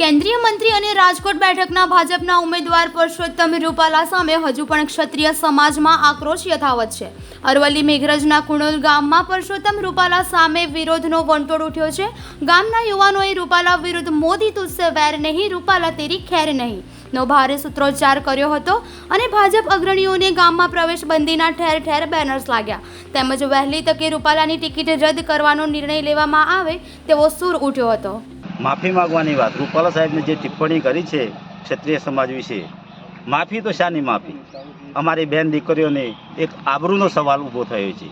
કેન્દ્રીય મંત્રી અને રાજકોટ બેઠકના ભાજપના ઉમેદવાર પરસોત્તમ રૂપાલા સામે હજુ પણ ક્ષત્રિય સમાજમાં આક્રોશ યથાવત છે. અરવલ્લી મેઘરજના કુણોલ ગામમાં પરસોત્તમ રૂપાલા સામે વિરોધનો વંટોળ ઉઠ્યો છે. ગામના યુવાનોએ રૂપાલા વિરુદ્ધ મોદી તુસ્સે વેર નહીં, રૂપાલા તેરી ખેર નહીં. નો ભારે સૂત્રોચ્ચાર કર્યો હતો અને ભાજપ અગ્રણીઓને ગામમાં પ્રવેશ બંધીના ઠેર ઠેર બેનર્સ લાગ્યા. તેમજ વહેલી તકે રૂપાલાની ટિકિટ રદ કરવાનો નિર્ણય લેવામાં આવે તેવો સૂર ઉઠ્યો હતો. માફી માંગવાની વાત. રૂપાલા સાહેબને જે ટિપ્પણી કરી છે ક્ષત્રિય સમાજ વિશે, માફી તો શાની માફી? અમારી બેન દીકરીઓને એક આબરૂનો સવાલ ઊભો થયો છે.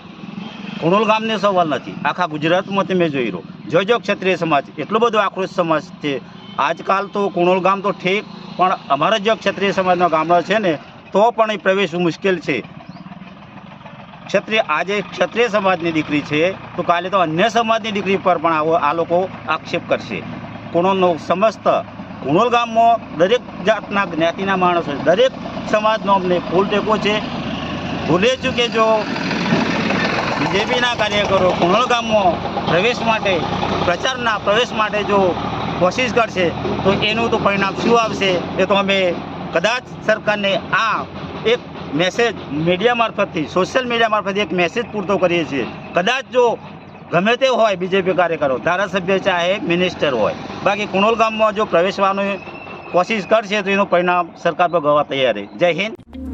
કુણોલ ગામને સવાલ નથી. આખા ગુજરાતમાં તમે જોઈ રહો જો જો ક્ષત્રિય સમાજ, એટલો બધો આક્રોશ સમાજ છે. આજકાલ તો કુણોલ ગામ તો ઠીક, પણ અમારા જો ક્ષત્રિય સમાજના ગામડા છે ને, તો પણ એ પ્રવેશવું મુશ્કેલ છે. ક્ષત્રિય, આજે ક્ષત્રિય સમાજની દીકરી છે, તો કાલે તો અન્ય સમાજની દીકરી પર પણ આવો આ લોકો આક્ષેપ કરશે. કુણોલનો સમસ્ત કુણોલ ગામમાં દરેક જાતના જ્ઞાતિના માણસો દરેક સમાજનો અમને ફૂલ ટેકો છે. ભૂલે છું કે જો બીજેપીના કાર્યકરો કુણોલ ગામમાં પ્રવેશ માટે, પ્રચારના પ્રવેશ માટે જો કોશિશ કરશે, તો એનું તો પરિણામ શું આવશે? એ તો અમે કદાચ સરકારને આ એક મેસેજ મીડિયા મારફતથી સોશિયલ મીડિયા મારફતથી એક મેસેજ પૂરતો કરીએ છીએ. કદાચ જો ગમે તે હોય બીજેપી કાર્યકરો, ધારાસભ્ય ચાહે મિનિસ્ટર હોય. બાકી કુણોલ ગામમાં જો પ્રવેશવાનું કોશિશ કરશે તો એનું પરિણામ સરકાર પર ગવા તૈયાર છે. જય હિન્દ.